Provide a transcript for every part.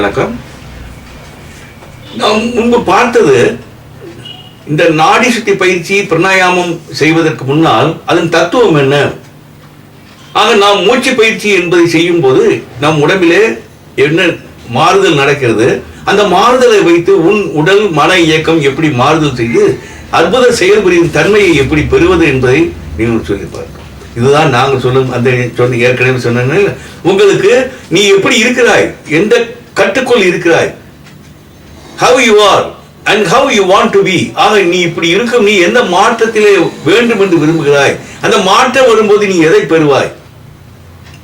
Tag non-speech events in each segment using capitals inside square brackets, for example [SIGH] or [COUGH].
வணக்கம். நாம் முன்பு பார்த்தது இந்த நாடி சுத்தி பயிற்சி பிரணாயாமம் செய்வதற்கு முன்னால் அதன் தத்துவம் என்ன? ஆக நாம் மூச்சு பயிற்சி என்பதை செய்யும் போது நம் உடம்பிலே என்ன மாறுதல் நடக்கிறது? அந்த மாறுதலை வைத்து உன் உடல் மன இயக்கம் எப்படி மாறுதல் செய்து அற்புத செயல்புரியும் தன்மையை எப்படி பெறுவது என்பதை நீங்கள் சொல்லி இதுதான் நாங்கள் சொல்லும் அந்த சொன்ன ஏற்கனவே சொன்ன உங்களுக்கு நீ எப்படி இருக்கிறாய்? எந்த கட்டுக்குள் இருக்கிறாய். How you are and how you want to be ஆக நீ இப்படி இருக்கும் நீ எந்த மாற்றத்திலே வேண்டும் என்று விரும்புகிறாய்? அந்த மாற்றம் வரும்போது நீ எதை பெறுவாய்?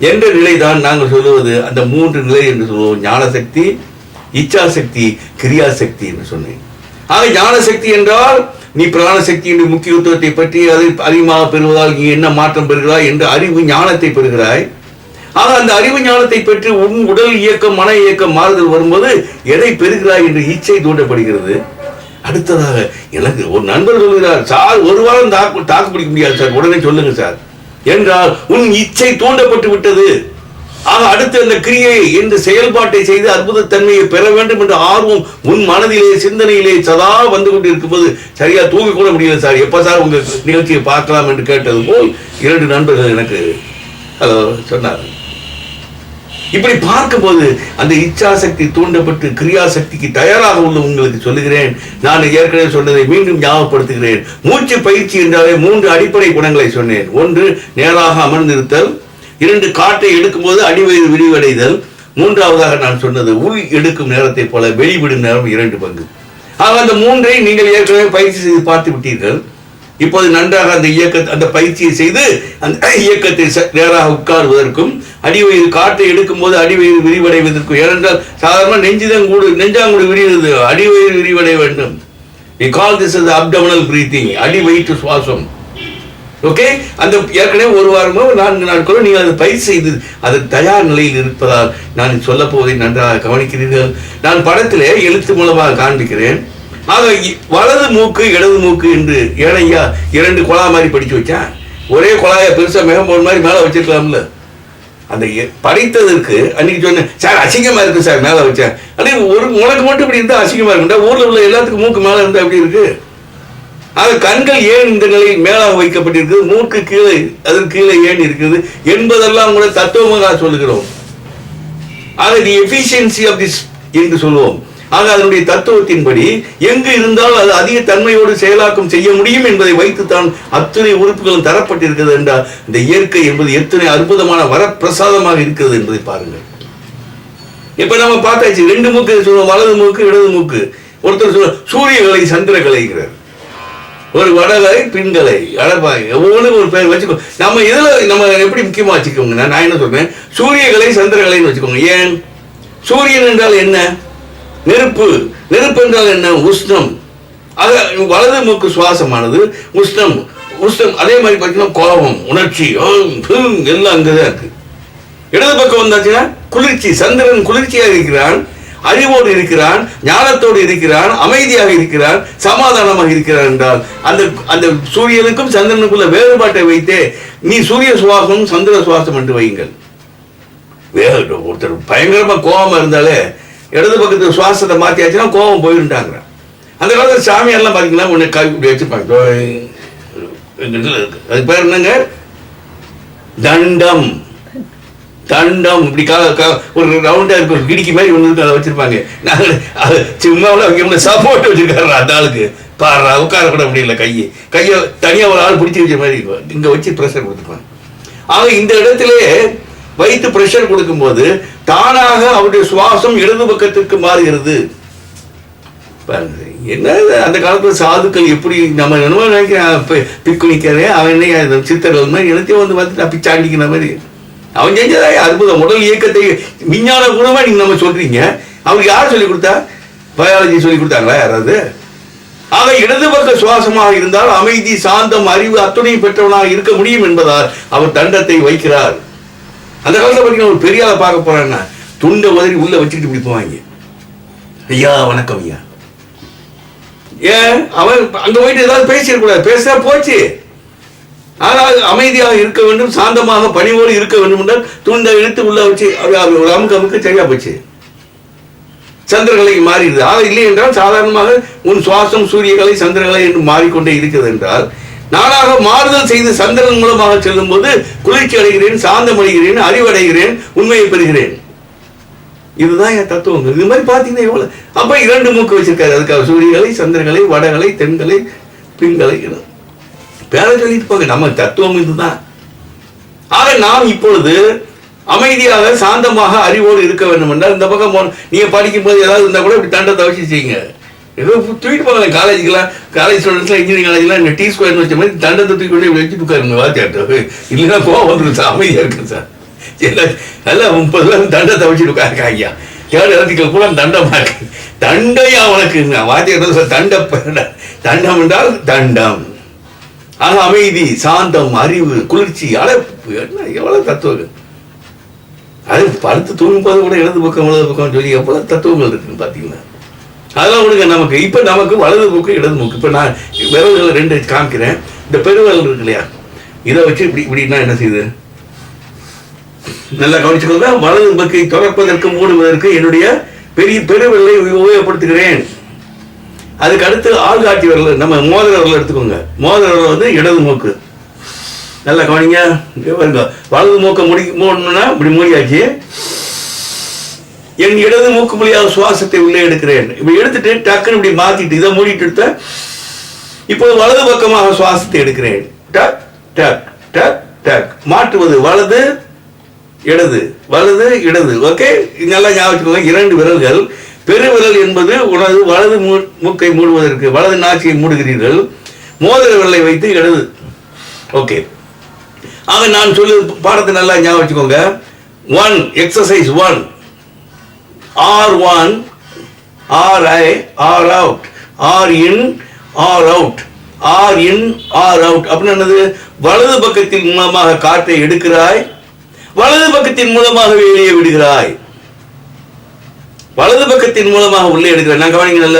என்ற நிலைதான் நாங்கள் சொல்லுவது. அந்த மூன்று நிலை என்று சொல்லுவோம். ஞானசக்தி இச்சாசக்தி கிரியாசக்தி என்று சொன்னேன். ஆக ஞானசக்தி என்றால் நீ பிராணசக்தியின் முக்கியத்துவத்தை பற்றி அதை அதிகமாக பெறுவதால் நீ என்ன மாற்றம் பெறுகிறாய்? என்ற அறிவு ஞானத்தை பெறுகிறாய். ஆக அந்த அறிவு ஞானத்தை பெற்று உன் உடல் இயக்கம் மன இயக்கம் மாறுதல் வரும்போது எதை பெறுகிறாய் என்று இச்சை தூண்டப்படுகிறது? அடுத்ததாக எனக்கு ஒரு நண்பர் சொல்கிறார் சார் ஒரு வாரம் தாக்கு தாக்கு பிடிக்க முடியாது சார் உடனே சொல்லுங்க சார். என்றால் உன் இச்சை தூண்டப்பட்டு விட்டது. ஆக அடுத்து அந்த கிரியை இந்த செயல்பாட்டை செய்து அற்புதத்தன்மையை பெற வேண்டும் என்ற ஆர்வம் உன் மனதிலே சிந்தனையிலே சதா வந்து கொண்டு இருக்கும்போது சரியா தூங்க கூட முடியல சார். எப்ப சார் உங்க நிகழ்ச்சியை பார்க்கலாம் என்று கேட்டது போல் இரண்டு நண்பர்கள் எனக்கு ஹலோ சொன்னார் இப்படி பார்க்கும்போது அந்த இச்சாசக்தி தூண்டப்பட்டு கிரியாசக்திக்கு தயாராக உள்ள உங்களுக்கு சொல்லுகிறேன். நான் ஏற்கனவே சொன்னதை மீண்டும் ஞாபகப்படுத்துகிறேன். மூச்சு பயிற்சி என்றாலே மூன்று அடிப்படை குணங்களை சொன்னேன். ஒன்று நேராக அமர்ந்திருத்தல். இரண்டு காற்றை எடுக்கும்போது அடிவயிறு விரிவடைதல். மூன்றாவதாக நான் சொன்னது உள் எடுக்கும் நேரத்தை போல வெளிவிடும் நேரம் இரண்டு பங்கு. ஆக அந்த மூன்றை நீங்கள் ஏற்கனவே பயிற்சி செய்து பார்த்து விட்டீர்கள். இப்போது நன்றாக அந்த இயக்க அந்த பயிற்சியை செய்து அந்த இயக்கத்தை ச- நேராக உட்காருவதற்கும் அடிவயிறு காற்றை எடுக்கும் போது அடிவயிறு விரிவடைவதற்கும் ஏனென்றால் சாதாரண நெஞ்சுதான் கூடு நெஞ்சாங்கூடு விரிவது அடிவயிறு விரிவடைய வேண்டும். We call this is abdominal breathing அடி வயிற்று சுவாசம். ஓகே அந்த ஏற்கனவே ஒரு வாரமோ நான்கு நாட்களோ நீங்கள் அதை பயிர் செய்து அது தயார் நிலையில் இருப்பதால் நான் சொல்ல போவதை நன்றாக கவனிக்கிறீர்கள். நான் படத்திலே எழுத்து மூலமாக காண்பிக்கிறேன். ஆக இ- வலது மூக்கு இடது மூக்கு என்று ஏனையா இரண்டு குழா மாதிரி படிச்சு வச்சேன் ஒரே குழாயை பெருசாக மிகம் போன மாதிரி மேலே வச்சிருக்கலாம்ல. அந்த எ- படைத்ததற்கு அன்னைக்கு சொன்னேன் சார் அசிங்கமாக இருக்கு சார் மேலே வச்சேன் அதே ஒரு உனக்கு மட்டும் இப்படி இருந்தால் அசிங்கமாக இருக்குண்டா ஊரில் உள்ள எல்லாத்துக்கும் மூக்கு மேலே இருந்தால் எப்படி இருக்கு? ஆக கண்கள் ஏன் இந்த நிலையில் மேலாக வைக்கப்பட்டிருக்குது? மூக்கு கீழே அதற்கு கீழே ஏன் இருக்குது? என்பதெல்லாம் கூட தத்துவமாக சொல்லுகிறோம். ஆக தி எஃபிஷியன்சி ஆஃப் திஸ் என்று சொல்லுவோம். ஆக அதனுடைய தத்துவத்தின்படி எங்கு இருந்தால் அது அதிக தன்மையோடு செயலாக்கம் செய்ய முடியும் என்பதை வைத்துத்தான் அத்தனை உறுப்புகளும் தரப்பட்டிருக்கிறது என்றால் இந்த இயற்கை என்பது எத்தனை அற்புதமான வரப்பிரசாதமாக இருக்கிறது என்பதை பாருங்கள். இப்ப நம்ம பார்த்தாச்சு ரெண்டு மூக்கு சொல்லுவோம் வலது மூக்கு இடது மூக்கு. ஒருத்தர் சொல்ல சூரியகலை சந்திரகலைங்கிறார் ஒரு வடகலை பின்கலை அடப்பாய் ஒவ்வொன்றும் ஒரு பேர் வச்சுக்கோ. நம்ம இதுல நம்ம எப்படி முக்கியமா வச்சுக்கோங்க? நான் என்ன சொல்றேன்? சூரியகலை சந்திரகலைன்னு வச்சுக்கோங்க. ஏன்? சூரியன் என்றால் என்ன? நெருப்பு. நெருப்பு என்றால் என்ன? உஷ்ணம். அது வலது மூக்கு சுவாசமானது. உஷ்ணம். உஷ்ணம். அதே மாதிரி பார்த்தீங்கன்னா கோபம் உணர்ச்சி எல்லாம் அங்கதான் இருக்கு. இடது பக்கம் வந்தாச்சுன்னா குளிர்ச்சி. சந்திரன் குளிர்ச்சியாக இருக்கிறான். அறிவோடு இருக்கிறான். ஞானத்தோடு இருக்கிறான். அமைதியாக இருக்கிறான். சமாதானமாக இருக்கிறான் என்றால் அந்த அந்த சூரியனுக்கும் சந்திரனுக்குள்ள வேறுபாட்டை வைத்தே நீ சூரிய சுவாசம் சந்திர சுவாசம் என்று வையுங்கள். வேறு ஒருத்தர் பயங்கரமா கோபமா இருந்தாலே இடது பக்கத்து சுவாசத்தை மாத்தியாச்சுன்னா கோபம் போயிருந்தாங்க அந்த காலத்துல சாமியெல்லாம் பாத்தீங்கன்னா உன்னை கை இப்படி வச்சுப்பாங்க அது பேர் என்னங்க? தண்டம். தண்டம். இப்படி ஒரு ரவுண்டா இருக்கு. ஒரு கிடிக்கு மாதிரி ஒன்று இருக்கு அதை வச்சிருப்பாங்க. நாங்கள் அது சும்மாவில் வைக்க சப்போர்ட் வச்சிருக்காரு அந்த ஆளுக்கு. பாடுறா உட்கார கூட முடியல கையை. கையை தனியாக ஒரு ஆள் பிடிச்சி வச்ச மாதிரி இருக்கும் இங்கே வச்சு ப்ரெஷர் கொடுத்துருப்பாங்க ஆக இந்த இடத்திலே வைத்து ப்ரெஷர் கொடுக்கும்போது தானாக அவருடைய சுவாசம் இடது பக்கத்திற்கு மாறுகிறது. என்ன அந்த காலத்தில் சாதுக்கள் எப்படி நம்ம என்னமோ நினைக்கிறேன் பிக்குனிக்கிறேன் அவன் என்ன சித்தர்கள் மாதிரி எனத்தையும் வந்து பார்த்து நான் பிச்சாண்டிக்கிற மாதிரி. அவன் செஞ்சதா? அற்புதம். உடல் இயக்கத்தை விஞ்ஞான குணமாக நீங்கள் நம்ம சொல்கிறீங்க அவருக்கு யார் சொல்லி கொடுத்தா? பயாலஜி சொல்லி கொடுத்தாங்களா யாராவது? ஆக இடது பக்க சுவாசமாக இருந்தால் அமைதி சாந்தம் அறிவு அத்துணையும் பெற்றவனாக இருக்க முடியும் என்பதால் அவர் தண்டத்தை வைக்கிறார். அந்த காலத்தில் பார்த்தீங்கன்னா ஒரு பெரிய ஆளை பார்க்க போறான்னா துண்டை உதறி உள்ள வச்சுக்கிட்டு இப்படி போவாங்க. ஐயா வணக்கம் ஐயா. ஏன்? அவன் அங்க போயிட்டு ஏதாவது பேசிடக்கூடாது பேசினா போச்சு. ஆனால் அமைதியாக இருக்க வேண்டும் சாந்தமாக பணிவோடு இருக்க வேண்டும் என்றால் துண்டை இழுத்து உள்ள வச்சு ஒரு அமுக்கு அமுக்கு சரியா போச்சு. சந்திரகலை மாறிடுது. ஆக இல்லை என்றால் சாதாரணமாக உன் சுவாசம் சூரியகலை சந்திரகலை என்று மாறிக்கொண்டே இருக்கிறது என்றால் நானாக மாறுதல் செய்து சந்திரன் மூலமாக செல்லும் போது குளிர்ச்சி அடைகிறேன் சாந்தம் அடைகிறேன் அறிவடைகிறேன் உண்மையை பெறுகிறேன். இதுதான் என் தத்துவங்கள் இது மாதிரி பார்த்தீங்கன்னா எவ்வளவு? அப்ப இரண்டு மூக்கு வச்சிருக்காரு. அதுக்காக சூரியகளை சந்திரங்களை வடகளை தென்கலை பின்கலை பேர சொல்லிட்டு போங்க. நம்ம தத்துவம் இதுதான். ஆக நாம் இப்பொழுது அமைதியாக சாந்தமாக அறிவோடு இருக்க வேண்டும் என்றால் இந்த பக்கம் நீங்க படிக்கும் போது ஏதாவது இருந்தா கூட இப்படி தண்டத்தை வச்சு செய்யுங்க. ஏதோ தூக்கிட்டு போகலாம் காலேஜுக்கெல்லாம் காலேஜ் ஸ்டூடெண்ட்ஸ்லாம் இன்ஜினியரிங் காலேஜ்லாம் இந்த டீ ஸ்கொயர் வச்ச மாதிரி தண்டத்தை தூக்கி கொண்டு இப்படி வச்சுட்டு உட்காருங்க. வாத்தியார்ட்ட இல்லைன்னா கோவம் வந்துடும் சார். அமைதியாக இருக்கு சார். எல்லாம் நல்லா முப்பது பேர் தண்டத்தை வச்சுட்டு உட்காருங்க ஐயா தேர்ட் இடத்துக்கு கூட தண்டமாக இருக்கு தண்டையா உனக்கு வாத்தியார் சார் தண்ட தண்டம் என்றால் தண்டம். ஆக அமைதி சாந்தம் அறிவு குளிர்ச்சி அழைப்பு. என்ன எவ்வளோ தத்துவங்கள்? அது படுத்து தூங்கும் போது கூட இடது பக்கம் வலது பக்கம் சொல்லி எவ்வளோ தத்துவங்கள் இருக்குன்னு பார்த்தீங்கன்னா அதெல்லாம் விடுங்க நமக்கு. இப்போ நமக்கு வலது மூக்கு இடது மூக்கு. இப்போ நான் விரல்களை ரெண்டு காமிக்கிறேன். இந்த பெருவிரல் இருக்கு இல்லையா? இதை வச்சு இப்படி இப்படின்னா என்ன செய்யுது? நல்லா கவனிச்சுக்கோங்க வலது மூக்கை துறப்பதற்கு மூடுவதற்கு என்னுடைய பெரிய பெருவிரலை உபயோகப்படுத்துகிறேன். அதுக்கு அடுத்து ஆள்காட்டி விரல் நம்ம மோதிர விரல் எடுத்துக்கோங்க. மோதிர விரல் வந்து இடது மூக்கு. நல்லா கவனிங்க. வலது மூக்கை முடி மூடணும்னா இப்படி மூடியாச்சு. என் இடது மூக்கு வழியாக சுவாசத்தை உள்ளே எடுக்கிறேன். இப்படி எடுத்துட்டு டக்குன்னு இப்படி மாத்திட்டு இதை மூடிட்டு எடுத்த இப்போது வலது பக்கமாக சுவாசத்தை எடுக்கிறேன். டக் டக் டக் டக். மாற்றுவது வலது இடது. வலது இடது. ஓகே? நல்லா ஞாபகம் வச்சுக்கோங்க. இரண்டு விரல்கள். பெருவிரல் என்பது உனது வலது மூ- மூக்கை மூடுவதற்கு வலது நாச்சியை மூடுகிறீர்கள். மோதிர விரலை வைத்து இடது. ஓகே. ஆக நான் சொல்லு பாடத்தை நல்லா ஞாபகம் வச்சுக்கோங்க. One exercise one or one or I or out or in or out or in or out அப்படின்னு என்னது? வலது பக்கத்தின் மூலமாக காற்றை எடுக்கிறாய். வலது பக்கத்தின் மூலமாக வெளியே விடுகிறாய். வலது பக்கத்தின் மூலமாக உள்ளே எடுக்கிறாய். நான் கவனிக்கல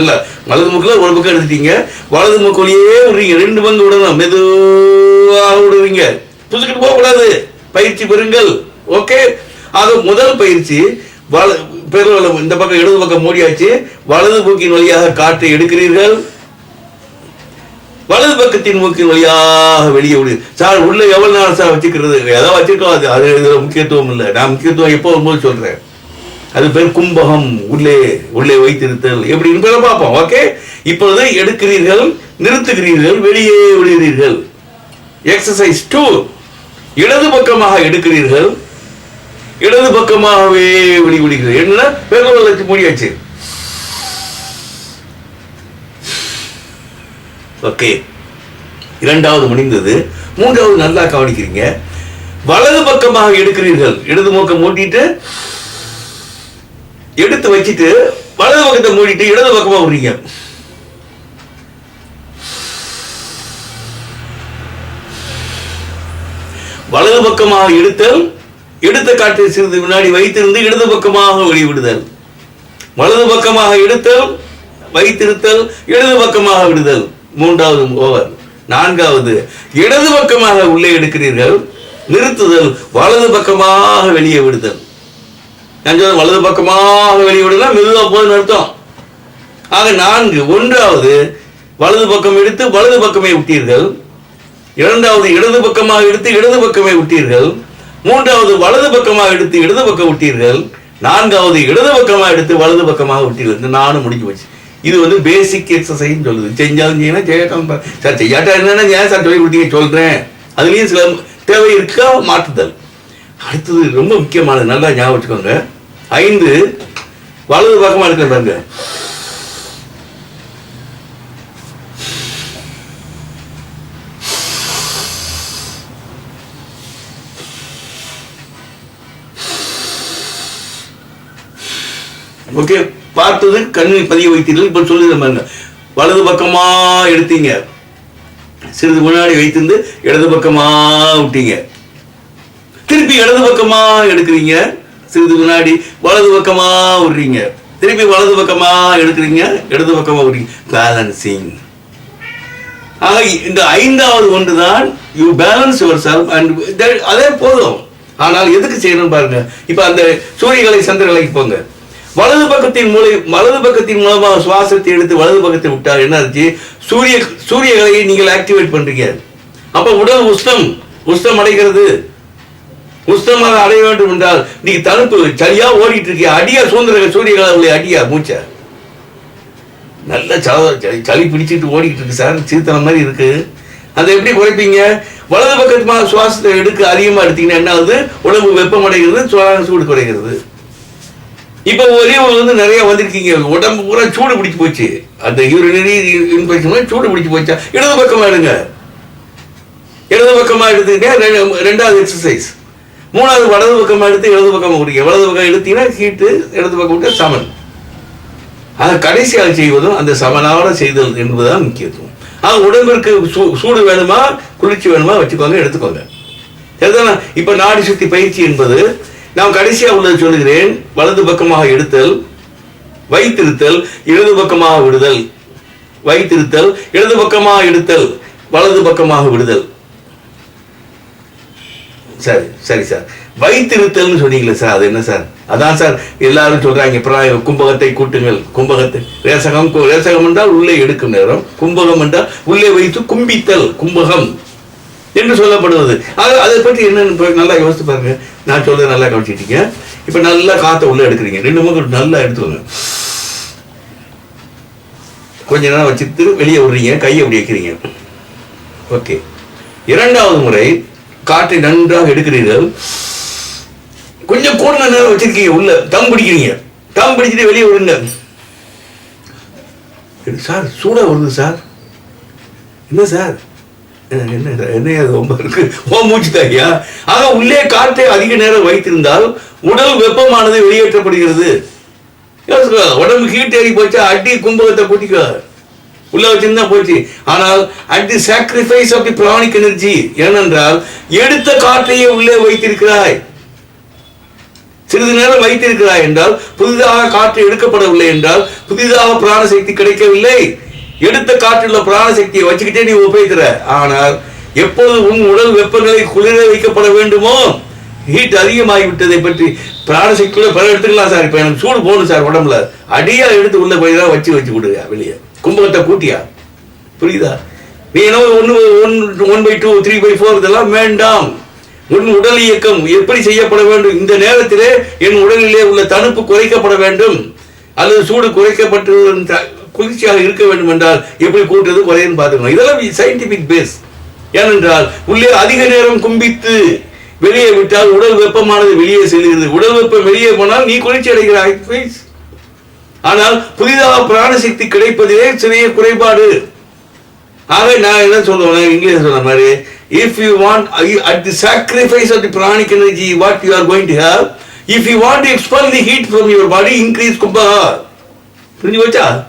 இல்லை. வலது மூக்குல ஒரு பக்கம் எடுத்துட்டீங்க. வலது மூக்கொலியே விடுறீங்க ரெண்டு பங்கு விடணும். மெதுவாக விடுவீங்க. புதுக்கிட்டு போகக்கூடாது. பயிற்சி பெறுங்கள். ஓகே? அது முதல் பயிற்சி. வல பெருவலம் இந்த பக்கம் இடது பக்கம் மூடியாச்சு. வலது மூக்கின் வழியாக காற்றை எடுக்கிறீர்கள். வலது பக்கத்தின் மூக்கின் வழியாக வெளியே விடு. சார் உள்ள எவ்வளவு நேரம் சார் வச்சுக்கிறது? ஏதோ வச்சிருக்கோம் அது அது முக்கியத்துவம் இல்லை. நான் முக்கியத்துவம் எப்போ வரும்போது சொல்றேன். அது பேர் கும்பகம் உள்ளே உள்ளே வைத்திருத்தல். எப்படின்னு பேர பார்ப்போம். ஓகே இப்பொழுது எடுக்கிறீர்கள் நிறுத்துகிறீர்கள் வெளியே விடுகிறீர்கள். எக்ஸசைஸ் டூ இடது பக்கமாக எடுக்கிறீர்கள் இடது பக்கமாகவே வெளிவிடுகிறீர்கள் என்ன? பெருவல் வச்சு முடியாச்சு. ஓகே இரண்டாவது முடிந்தது. மூன்றாவது நல்லா கவனிக்கிறீங்க. வலது பக்கமாக எடுக்கிறீர்கள். இடது பக்கம் மூட்டிட்டு எடுத்து வச்சுட்டு வலது பக்கத்தை மூடிட்டு இடது பக்கமா விடுறீங்க. வலது பக்கமாக எடுத்தல் எடுத்த காற்றை சிறிது முன்னாடி வைத்திருந்து இடது பக்கமாக வெளிவிடுதல். வலது பக்கமாக எடுத்தல் வைத்திருத்தல் இடது பக்கமாக விடுதல். மூன்றாவது ஓவர். நான்காவது இடது பக்கமாக உள்ளே எடுக்கிறீர்கள் நிறுத்துதல் வலது பக்கமாக வெளியே விடுதல். நான் வலது பக்கமாக வெளியே மெதுவாக போதுன்னு அர்த்தம். ஆக நான்கு ஒன்றாவது வலது பக்கம் எடுத்து வலது பக்கமே விட்டீர்கள். இரண்டாவது இடது பக்கமாக எடுத்து இடது பக்கமே விட்டீர்கள். மூன்றாவது வலது பக்கமாக எடுத்து இடது பக்கம் விட்டீர்கள். நான்காவது இடது பக்கமாக எடுத்து வலது பக்கமாக விட்டீர்கள். இந்த நானும் முடிஞ்சு போச்சு. இது வந்து பேசிக் எக்ஸசைஸ் சொல்லுது. செஞ்சாலும் செய்யணும் செய்யாட்டாலும் சார் செய்யாட்டா என்னன்னா ஏன் சார் சொல்லி கொடுத்தீங்க சொல்கிறேன் அதுலேயும் சில தேவை இருக்கா? மாற்றுதல். அடுத்தது ரொம்ப முக்கியமானது நல்லா ஞாபகம் வச்சுக்கோங்க. ஐந்து வலது பக்கமா இருக்கிற பாருங்க. ஓகே பார்த்தது கண்ணில் பதிய வைத்தீர்கள் இப்போ சொல்லுது பாருங்க. வலது பக்கமா எடுத்தீங்க. சிறிது முன்னாடி வைத்திருந்து இடது பக்கமா விட்டீங்க. திருப்பி இடது பக்கமா எடுக்கிறீங்க. சிறிது முன்னாடி வலது பக்கமா விடுறீங்க. திருப்பி வலது பக்கமா எடுக்கிறீங்க. இடது பக்கமா விடுறீங்க. பேலன்சிங் ஆக இந்த ஐந்தாவது ஒன்று தான் you balance your self and அதே போதும். ஆனால் எதுக்கு செய்யணும் பாருங்க. இப்ப அந்த சூரியகலை சந்திரகலைக்கு போங்க. வலது பக்கத்தின் மூலை வலது பக்கத்தின் மூலமாக சுவாசத்தை எடுத்து வலது பக்கத்தை விட்டால் என்ன ஆச்சு? சூரிய சூரியகலையை நீங்கள் ஆக்டிவேட் பண்றீங்க. அப்ப உடல் உஷ்ணம் உஷ்ணம் அடைகிறது. உஷ்ணமாக அடைய வேண்டும் என்றால் நீ தடுப்பு சரியா ஓடிட்டு இருக்கிய அடியா சுதந்திர சூரியகலை அடியா மூச்ச? நல்ல ச- சளி பிடிச்சிட்டு ஓடிக்கிட்டு இருக்கு சார் சீத்தனம் மாதிரி இருக்கு. அதை எப்படி குறைப்பீங்க? வலது பக்கத்துமாக சுவாசத்தை எடுக்க அதிகமாக எடுத்தீங்கன்னா என்ன ஆகுது? உடம்பு வெப்பமடைகிறது சுவா- சூடு குறைகிறது. இப்போ ஒரே ஒரு வந்து நிறைய வந்திருக்கீங்க. உடம்பு பூரா சூடு பிடிச்சி போச்சு. அந்த யூரினரி இன்ஃபெக்ஷன் சூடு பிடிச்சி போச்சா? இடது பக்கமாக எடுங்க. இடது பக்கமாக எடுத்துக்கிட்டே ரெண்டு- ரெண்டாவது எக்ஸசைஸ் மூணாவது வலது பக்கமாக எடுத்து இடது பக்கம் குடிக்க வலது பக்கம் எடுத்தீங்கன்னா ஹீட்டு இடது பக்கம் விட்டு சமன். ஆக கடைசியாக செய்வதும் அந்த சமனான செய்தல் என்பதுதான் முக்கியத்துவம். ஆக உடம்பிற்கு சூ- சூடு வேணுமா குளிர்ச்சி வேணுமா வச்சுக்கோங்க எடுத்துக்கோங்க. சரிதானா? இப்போ நாடி சுத்தி பயிற்சி என்பது நான் கடைசியாக உள்ளது சொல்லுகிறேன். வலது பக்கமாக எடுத்தல் வைத்திருத்தல் இடது பக்கமாக விடுதல். வைத்திருத்தல் இடது பக்கமாக எடுத்தல் வலது பக்கமாக விடுதல். சரி சரி சார். வைத்திருத்தல்னு சொன்னீங்களே சார் அது என்ன சார்? அதான் சார் எல்லாரும் சொல்றாங்க பிராயம் கும்பகத்தை கூட்டுங்கள். கும்பகத்தை ரேசகம் ரேசகம் என்றால் உள்ளே எடுக்கும் நேரம். கும்பகம் என்றால் உள்ளே வைத்து கும்பித்தல் கும்பகம் என்று சொல்லப்படுவது. அது அதை பற்றி என்னன்னு நல்லா யோசித்து பாருங்க. நான் சொல்றதை நல்லா கவனிச்சிட்டீங்க இப்ப நல்லா காத்த உள்ள எடுக்கிறீங்க. ரெண்டு மூணு நல்லா எடுத்துக்கோங்க. கொஞ்ச நேரம் வச்சுட்டு வெளியே விடுறீங்க கையை அப்படி வைக்கிறீங்க. ஓகே. இரண்டாவது முறை காற்றை நன்றாக எடுக்கிறீர்கள். கொஞ்சம் கூட நேரம் வச்சிருக்கீங்க உள்ள தம் பிடிக்கிறீங்க. தம் பிடிச்சிட்டு வெளியே விடுங்க. சார் சூடா வருது சார். என்ன சார்? என்ன சார், என்ன ரொம்ப இருக்கு. ஓ மூச்சு தாக்கியா ஆக உள்ளே காற்றை அதிக நேரம் வைத்திருந்தால் உடல் வெப்பமானது வெளியேற்றப்படுகிறது. உடம்பு ஹீட் ஏறி போச்சா அடி கும்பகத்தை கூட்டிக்கோ உள்ள வச்சிருந்தா போச்சு. ஆனால் at the sacrifice of the pranic energy ஏனென்றால் எடுத்த காற்றையே உள்ளே வைத்திருக்கிறாய். சிறிது நேரம் வைத்திருக்கிறாய் என்றால் புதிதாக காற்று எடுக்கப்படவில்லை என்றால் புதிதாக பிராண சக்தி கிடைக்கவில்லை. எடுத்த காற்றுள்ள பிராண சக்தியை வச்சுக்கிட்டே நீ உபயோகிக்கிற. ஆனால் எப்போது உன் உடல் வெப்பநிலை குளிர வைக்கப்பட வேண்டுமோ? ஹீட் அதிகமாகி விட்டதை பற்றி பிராணசக்தியுள்ள பல எடுத்துக்கலாம் சார். இப்ப எனக்கு சூடு போகணும் சார் உடம்புல. அடியாக எடுத்து உள்ள போய் தான் வச்சு வச்சு விடுங்க வெளியே. கும்பகத்தை கூட்டியா புரியுதா? நீ என்ன ஒன்று one one by two three by four இதெல்லாம் வேண்டாம். உன் உடல் இயக்கம் எப்படி செய்யப்பட வேண்டும்? இந்த நேரத்திலே என் உடலிலே உள்ள தணுப்பு குறைக்கப்பட வேண்டும். அல்லது சூடு குறைக்கப்பட்டு குளிர்ச்சியாக இருக்க வேண்டும் என்றால் எப்படி கூட்டுறது? குறையன்னு பார்த்துக்கணும். இதெல்லாம் சயின்டிபிக் பேஸ் ஏனென்றால் உள்ளே அதிக நேரம் கும்பித்து வெளியே விட்டால் உடல் வெப்பமானது வெளியே செல்கிறது. உடல் வெப்பம் வெளியே போனால் நீ குளிர்ச்சி அடைகிறாய். Please. ஆனால் புதிதாக பிராணசக்தி கிடைப்பதிலே சிறிய குறைபாடு. ஆக நான் என்ன சொல்லுவேன் இங்கிலீஷ் சொன்ன மாதிரி if you want at the sacrifice of the pranic energy what you are going to have if you want to expel the heat from your body increase kumbhaka புரிஞ்சு போச்சா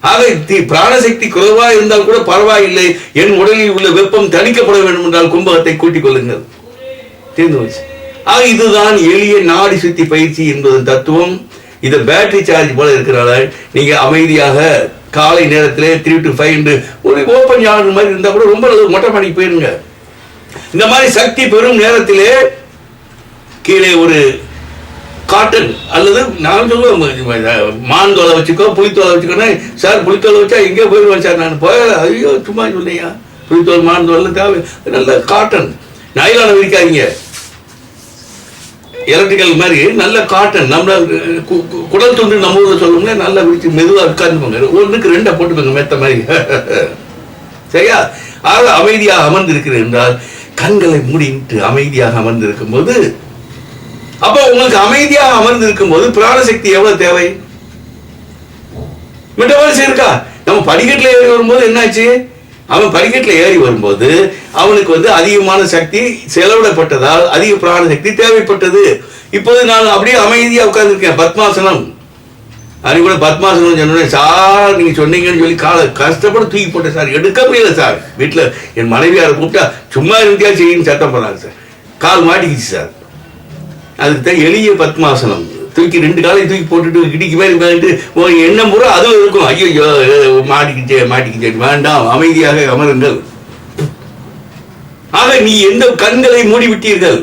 ஆக தி- பிராணசக்தி குறைவாக இருந்தால் கூட பரவாயில்லை. என் உடலில் உள்ள வெப்பம் தணிக்கப்பட வேண்டும் என்றால் கும்பகத்தை கூட்டிக் கொள்ளுங்கள். தெரிந்து போச்சு ஆக இதுதான் எளிய நாடி சுத்தி பயிற்சி என்பதன் தத்துவம். இது பேட்டரி சார்ஜ் போல இருக்கிறனால நீங்க அமைதியாக காலை நேரத்திலே த்ரீ டு ஃபைவ் ஒரு ஓப்பன் யார்டு மாதிரி இருந்தால் கூட ரொம்ப மொட்டை மாடிக்கு போயிருங்க. இந்த மாதிரி சக்தி பெறும் நேரத்திலே கீழே ஒரு காட்டன் அல்லது நான் சொல்லுவேன் மான் தோலை வச்சுக்கோ புளித்தோலை வச்சுக்கோன்னா சார் புளித்தோலை வச்சா எங்கே போயிடுவேன் சார் நான் போய் ஐயோ சும்மா சொல்லையா புளித்தோல் மான் தோலை தேவை. நல்ல காட்டன் நைலான விரிக்காதீங்க. எலக்ட்ரிக்கல் மாதிரி நல்ல காட்டன் நம்ம கு- குடல் துண்டு நம்ம ஊரில் சொல்லணும்னா நல்லா விரிச்சு மெதுவாக உட்கார்ந்துக்கோங்க ஒன்றுக்கு ரெண்டை போட்டுப்பாங்க மெத்த மாதிரி. [LAUGHS] சரியா? ஆக அமைதியாக அமர்ந்திருக்கிறேன் என்றால் கண்களை மூடிட்டு அமைதியாக அமர்ந்திருக்கும் போது அப்போ உங்களுக்கு அமைதியாக அமர்ந்திருக்கும் போது பிராணசக்தி எவ்வளவு தேவை? மெட்டபாலிசம் இருக்கா? நம்ம படிக்கட்டில் ஏறி வரும்போது என்னாச்சு? அவன் படிக்கட்டில் ஏறி வரும்போது அவனுக்கு வந்து அதிகமான சக்தி செலவிடப்பட்டதால் அதிக பிராண சக்தி தேவைப்பட்டது. இப்போது நான் அப்படியே அமைதியாக உட்காந்துருக்கேன் பத்மாசனம். அது கூட பத்மாசனம் சொன்னேன் சார் நீங்கள் சொன்னீங்கன்னு சொல்லி காலை கஷ்டப்பட்டு தூக்கி போட்டேன் சார். எடுக்க முடியல சார். வீட்டில் என் மனைவியாரை கூப்பிட்டா சும்மா இருந்தியா செய்யுன்னு சத்தம் போடுறாங்க சார். கால் மாட்டிக்கிச்சு சார். அதுக்கு தான் எளிய பத்மாசனம். தூக்கி ரெண்டு காலையும் தூக்கி போட்டுட்டு இடிக்கு மாதிரி பண்ணிட்டு ஒரு எண்ணம் பூரா அதுவும் இருக்கும். ஐயோ மாட்டிக்கிச்சே மாட்டிக்கிச்சே வேண்டாம் அமைதியாக அமருங்கள். ஆக நீ எந்த கண்களை மூடிவிட்டீர்கள்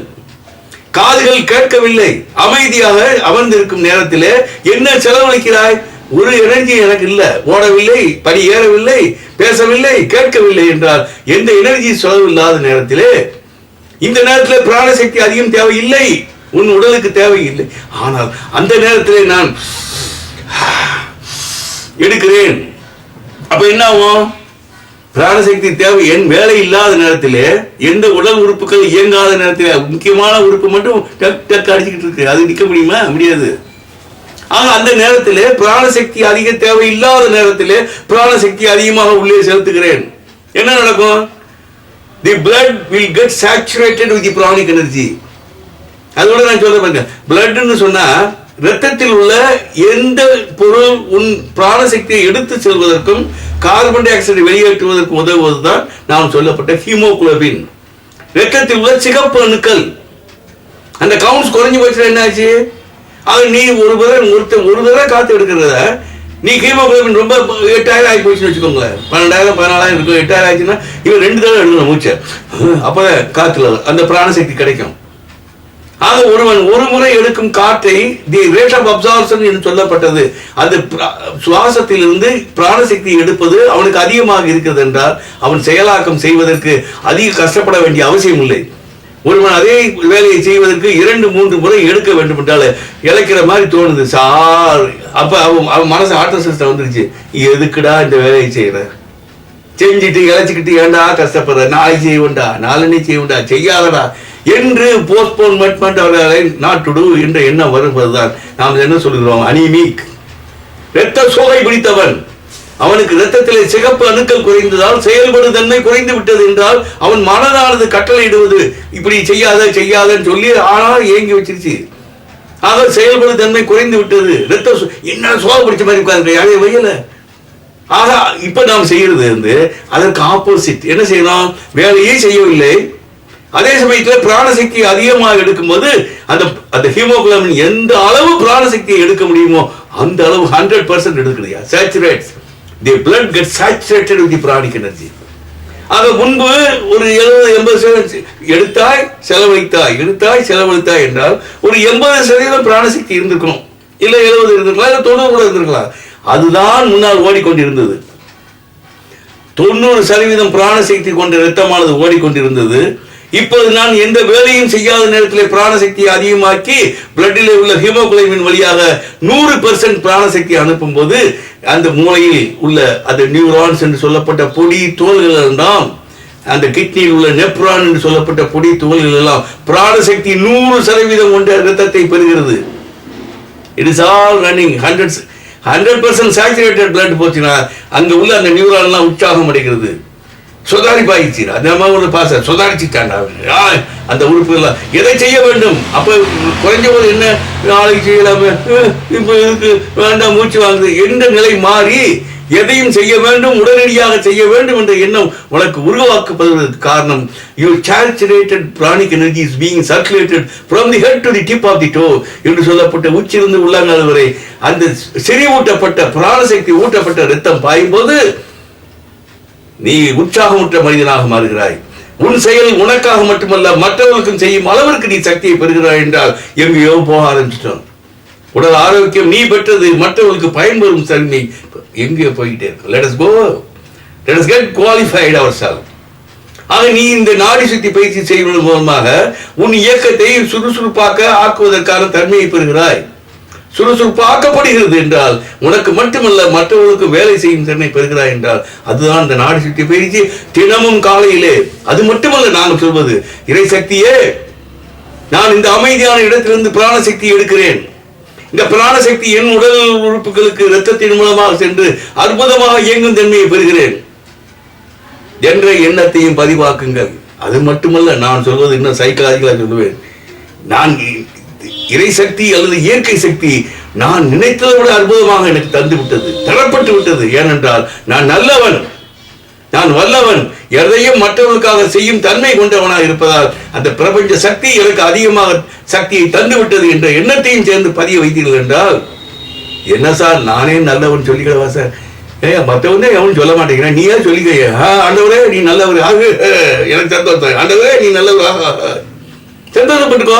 காதுகள் கேட்கவில்லை. அமைதியாக அமர்ந்திருக்கும் நேரத்திலே என்ன செலவழிக்கிறாய்? ஒரு எனர்ஜி எனக்கு இல்ல. ஓடவில்லை படி ஏறவில்லை பேசவில்லை கேட்கவில்லை என்றால் எந்த எனர்ஜி செலவில்லாத நேரத்திலே இந்த நேரத்தில் பிராணசக்தி அதிகம் தேவையில்லை. உன் உடலுக்கு தேவையில்லை. ஆனால் அந்த நேரத்திலே நான் எடுக்கிறேன். அப்ப என்ன ஆகும்? பிராணசக்தி தேவை என் வேலை இல்லாத நேரத்திலே எந்த உடல் உறுப்புகள் இயங்காத நேரத்தில் முக்கியமான உறுப்பு மட்டும் டக் டக் அடிச்சுக்கிட்டு இருக்கு. அது நிற்க முடியுமா? முடியாது. ஆக அந்த நேரத்தில் பிராணசக்தி அதிக தேவை இல்லாத நேரத்தில் பிராணசக்தி அதிகமாக உள்ளே செலுத்துகிறேன். என்ன நடக்கும்? The blood will get get with the pranic energy அதோட நான் சொல்ல பாருங்க. பிளட்னு சொன்னா ரத்தத்தில் உள்ள எந்த பொருள் உன் பிராணசக்தியை எடுத்து செல்வதற்கும் கார்பன் டை ஆக்சைடை வெளியேற்றுவதற்கு உதவுவதுதான் நாம் சொல்லப்பட்ட ஹீமோகுளோபின் ரத்தத்தில் உள்ள சிகப்பு அணுக்கள். அந்த கவுண்ட்ஸ் குறைஞ்சு போச்சுன்னா என்னாச்சு? அது நீ ஒரு தடவை ஒருத்த ஒரு தடவை காத்து எடுக்கிறத நீ ஹீமோகுளோபின் ரொம்ப எட்டாயிரம் ஆகி போச்சுன்னு வச்சுக்கோங்களேன். பன்னெண்டாயிரம் பதினாலாயிரம் இருக்கும். எட்டாயிரம் ஆச்சுன்னா இவன் ரெண்டு தடவை எடுக்கணும் மூச்சை. அப்போ காத்துல அந்த பிராணசக்தி கிடைக்கும். ஆக ஒருவன் ஒரு முறை எடுக்கும் காற்றை தி ரேட் ஆஃப் அப்சார்ப்ஷன் என்று சொல்லப்பட்டது. அது சுவாசத்திலிருந்து பிராணசக்தி எடுப்பது அவனுக்கு அதிகமாக இருக்கிறது என்றால் அவன் செயலாக்கம் செய்வதற்கு அதிக கஷ்டப்பட வேண்டிய அவசியம் இல்லை. ஒருவன் அதே வேலையை செய்வதற்கு இரண்டு மூன்று முறை எடுக்க வேண்டும் என்றால் இழைக்கிற மாதிரி தோணுது. சார் அப்ப அவன் அவன் மனசு ஆட்டோ சிஸ்டம் வந்துருச்சு. எதுக்குடா இந்த வேலையை செய்யற செஞ்சுட்டு இழைச்சிக்கிட்டு ஏன்டா கஷ்டப்படுற? நாளை செய்வோண்டா நாளனே செய்வோண்டா செய்யாதடா. என்று போஸ்ட்போன்மெண்ட் அவர்களை நாட் டு டூ என்ற எண்ணம் வருவதுதான். நாம் என்ன சொல்கிறோம்? அனிமீக். இரத்த சோகை பிடித்தவன் அவனுக்கு இரத்தத்திலே சிகப்பு அணுக்கள் குறைந்ததால் செயல்படு தன்மை குறைந்து விட்டது என்றால் அவன் மனதானது கட்டளையிடுவது. இப்படி செய்யாத செய்யாதன்னு சொல்லி ஆனால் ஏங்கி வச்சிருச்சு. ஆக செயல்படு தன்மை குறைந்து விட்டது. இரத்த என்ன சோக பிடிச்ச மாதிரி உட்கார்ந்து யாரையும் வையல. ஆக இப்ப நாம் செய்யறது வந்து அதற்கு ஆப்போசிட் என்ன செய்யலாம்? வேலையே செய்யவில்லை. அதே சமயத்தில் பிராணசக்தி அதிகமாக எடுக்கும்போது அந்த அந்த ஹீமோகுளோபின் எந்த அளவு பிராணசக்தியை எடுக்க முடியுமோ அந்த அளவு hundred percent எடுக்கலையா saturate the blood get saturated with the pranic energy ஆக முன்பு ஒரு எழுபது எண்பது சதவீதம் எடுத்தாய் செலவழித்தாய். எடுத்தாய் செலவழித்தாய் என்றால் ஒரு எண்பது சதவீதம் பிராணசக்தி இருந்திருக்கணும். இல்லை எழுபது இருந்திருக்கலாம் இல்லை தொண்ணூறு கூட இருந்திருக்கலாம். அதுதான் முன்னால் ஓடிக்கொண்டிருந்தது. தொண்ணூறு சதவீதம் பிராணசக்தி கொண்ட இரத்தமானது ஓடிக்கொண்டிருந்தது. இப்போது நான் எந்த வேலையும் செய்யாத நேரத்தில் பிராணசக்தியை அதிகமாக்கி பிளட்டில் உள்ள ஹீமோகுளைமின் வழியாக நூறு பெர்சன்ட் பிராணசக்தி அனுப்பும் போது அந்த மூளையில் உள்ள அந்த நியூரான்ஸ் என்று சொல்லப்பட்ட பொடி தோள்கள் எல்லாம் அந்த கிட்னியில் உள்ள நெப்ரான் என்று சொல்லப்பட்ட பொடி தோல்கள் எல்லாம் பிராணசக்தி நூறு சதவீதம் கொண்ட ரத்தத்தை பெறுகிறது. It is all running hundred hundred percent saturated blood போச்சுன்னா அங்கே உள்ள அந்த நியூரான்லாம் உற்சாகம் அடைகிறது. சுதாரிப்பாயிடுச்சு அந்த ஒரு பாச சுதாரிச்சுட்டாண்டா அந்த உறுப்பு எல்லாம் எதை செய்ய வேண்டும்? அப்ப குறைஞ்ச போது என்ன? நாளைக்கு செய்யலாமே? இப்ப வேண்டாம் மூச்சு வாங்குது. என்ற நிலை மாறி எதையும் செய்ய வேண்டும் உடனடியாக செய்ய வேண்டும் என்ற எண்ணம் உனக்கு உருவாக்கப்படுவதற்கு காரணம். You saturated pranic energy is being circulated from the head to the tip of the toe என்று சொல்லப்பட்ட உச்சிலிருந்து உள்ளங்கால் வரை அந்த செறிவூட்டப்பட்ட பிராணசக்தி ஊட்டப்பட்ட ரத்தம் பாயும்போது நீ உற்சாகமுற்ற மனிதனாக மாறுகிறாய். உன் செயல் உனக்காக மட்டுமல்ல மற்றவர்களுக்கும் செய்யும் அளவிற்கு நீ சக்தியை பெறுகிறாய் என்றால் எங்கேயோ போக ஆரம்பிச்சிட்டோம். உடல் ஆரோக்கியம் நீ பெற்றது மற்றவர்களுக்கு பயன்பெறும் தன்மை எங்கேயோ போய்கிட்டே இருக்கும் let us go let us get qualified our self ஆக நீ இந்த நாடி சுத்தி பயிற்சி செய்வதன் மூலமாக உன் இயக்கத்தை சுறுசுறுப்பாக்க ஆக்குவதற்கான தன்மையை பெறுகிறாய். சுறுசுறுப்பாக்கப்படுகிறது என்றால் உனக்கு மட்டுமல்ல மற்றவர்களுக்கு வேலை செய்யும் திறனை பெறுகிறாய் என்றால் அதுதான் இந்த நாடு சுற்றி பயிற்சி தினமும் காலையிலே. அது மட்டுமல்ல நாங்கள் சொல்வது இறை சக்தியே நான் இந்த அமைதியான இடத்திலிருந்து பிராண சக்தி எடுக்கிறேன். இந்த பிராண சக்தி என் உடல் உறுப்புகளுக்கு இரத்தத்தின் மூலமாக சென்று அற்புதமாக இயங்கும் தன்மையை பெறுகிறேன். என்ற எண்ணத்தையும் பதிவாக்குங்கள். அது மட்டுமல்ல நான் சொல்வது இன்னும் சைக்கலாஜிக்கலாக சொல்லுவேன். நான் இறை சக்தி அல்லது இயற்கை சக்தி நான் நினைத்ததை விட அற்புதமாக எனக்கு தந்து விட்டது தரப்பட்டு விட்டது. ஏனென்றால் நான் நல்லவன். நான் வல்லவன். எதையும் மற்றவர்களுக்காக செய்யும் தன்மை கொண்டவனாக இருப்பதால் அந்த பிரபஞ்ச சக்தி எனக்கு அதிகமாக சக்தியை தந்து விட்டது என்ற எண்ணத்தையும் சேர்ந்து பதிய வைத்தீர்கள் என்றால் என்ன சார் நானே நல்லவன் சொல்லிக்கிறவா சார்? ஏ மற்றவனே எவனும் சொல்ல மாட்டேங்கிறேன். நீயே சொல்லிக்கைய ஆண்டவரே நீ நல்லவர். ஆகு எனக்கு சந்தோஷம். ஆண்டவரே நீ நல்லவர். ஆக சந்தோஷப்பட்டுக்கோ.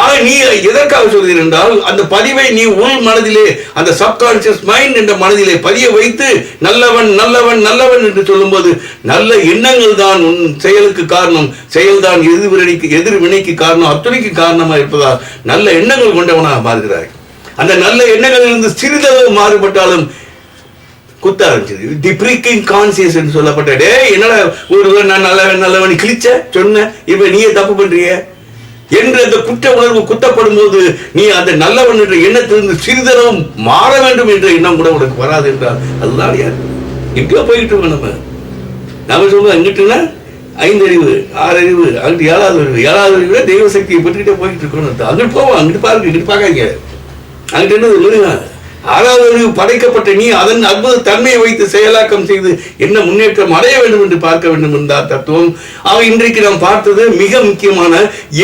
ஆக நீ எதற்காக சொல்கிறீர் என்றால் அந்த பதிவை நீ உள் மனதிலே அந்த சப்கான்சியஸ் மைண்ட் என்ற மனதிலே பதிய வைத்து நல்லவன் நல்லவன் நல்லவன் என்று சொல்லும்போது நல்ல எண்ணங்கள் தான் உன் செயலுக்கு காரணம். செயல்தான் எதிர்வினைக்கு எதிர்வினைக்கு காரணம் அத்துணைக்கு காரணமாக இருப்பதால் நல்ல எண்ணங்கள் கொண்டவனாக மாறுகிறாய். அந்த நல்ல எண்ணங்களிலிருந்து சிறிதளவு மாறுபட்டாலும் குத்த ஆரம்பிச்சது டிப்ரிக்கிங் கான்சியஸ் என்று சொல்லப்பட்ட டே என்னடா ஒரு நான் நல்லவன் நல்லவன் கிழிச்ச சொன்ன இப்ப நீயே தப்பு பண்றிய? என்று அந்த குற்ற உணர்வு குத்தப்படும் போது நீ அந்த நல்லவன் என்ற எண்ணத்திலிருந்து சிறிதளவும் மாற வேண்டும் என்ற எண்ணம் கூட உனக்கு வராது என்றால் அதுதான் யார்? எங்கேயோ போயிட்டு இருக்கோம் நம்ம. நம்ம சொல்லுவோம் எங்கிட்டுனா ஐந்தறிவு ஆறறிவு அங்கிட்டு ஏழாவது அறிவு. ஏழாவது அறிவுல தெய்வ சக்தியை பெற்றுக்கிட்டே போயிட்டு இருக்கோம் அங்கிட்டு போவோம் அங்கிட்டு பாருங்க இங்கிட்டு பார்க்காங்க அங்கிட்டு என்னது? விழுங்க ஆறாவது படைக்கப்பட்ட நீ அதன் அற்புத தன்மையை வைத்து செயலாக்கம் செய்து என்ன முன்னேற்றம் அடைய வேண்டும் என்று பார்க்க வேண்டும் என்றார் தத்துவம். அவ இன்றைக்கு நாம் பார்த்தது மிக முக்கியமான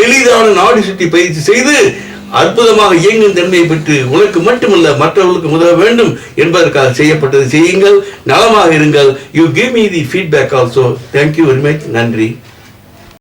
எளிதான நாடு சுற்றி பயிற்சி செய்து அற்புதமாக இயங்கும் தன்மையை பெற்று உனக்கு மட்டுமல்ல மற்றவர்களுக்கு உதவ வேண்டும் என்பதற்காக செய்யப்பட்டது செய்யுங்கள். நலமாக இருங்கள். You give me the feedback also thank you very much நன்றி.